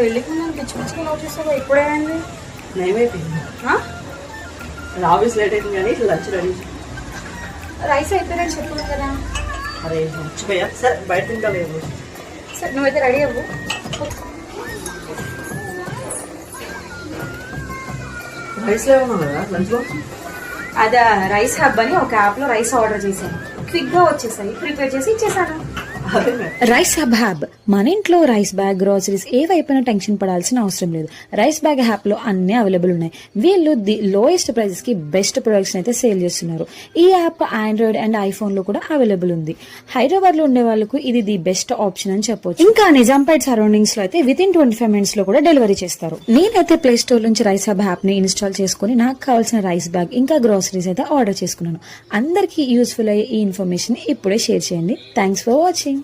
పెళ్ళికి ముందు పిచ్చి పిచ్చిగా లవ్ చేస్తావా ఇప్పుడేమైంది నయమైపోయింది? ఆఫీస్ లేట్ అయింది కానీ లంచ్ రెడీ రైస్ అయిపోయిందని చెప్పు కదా. అరే మర్చిపోయా. సరే బయట తింటా లేదు సరే నువ్వైతే రెడీ అవ్వు. రైస్లో ఏమన్నా కదా లంచ్ బాక్స్? అదే రైస్ హబ్ అని ఒక యాప్లో రైస్ ఆర్డర్ చేశాను. క్విక్గా వచ్చేసాయి. ప్రిపేర్ చేసి ఇచ్చేసాను. Rice Hub hub. మన ఇంట్లో రైస్ బ్యాగ్ గ్రోసరీస్ ఏవైపోయినా టెన్షన్ పడాల్సిన అవసరం లేదు. రైస్ బ్యాగ్ హ్యాప్లో అన్నీ అన్ని అవైలబుల్ ఉన్నాయి. వీళ్ళు ది లోయెస్ట్ ప్రైజెస్కి బెస్ట్ ప్రొడక్ట్స్ అయితే సేల్ చేస్తున్నారు. ఈ యాప్ ఆండ్రాయిడ్ అండ్ ఐఫోన్లో కూడా అవైలబుల్ ఉంది. హైదరాబాద్లో ఉండే వాళ్ళకు ఇది ది బెస్ట్ ఆప్షన్ అని చెప్పొచ్చు. ఇంకా నిజాంపేట్ సరౌండింగ్స్లో అయితే విత్ ఇన్ ట్వంటీ ఫైవ్ మినిట్స్లో కూడా డెలివరీ చేస్తారు. నేనైతే ప్లే స్టోర్ నుంచి రైస్ హబ్ యాప్ని ఇన్స్టాల్ చేసుకుని నాకు కావాల్సిన రైస్ బ్యాగ్ ఇంకా గ్రోసరీస్ అయితే ఆర్డర్ చేసుకున్నాను. అందరికీ యూస్ఫుల్ అయ్యే ఈ ఇన్ఫర్మేషన్ ఇప్పుడే షేర్ చేయండి. Thanks for watching.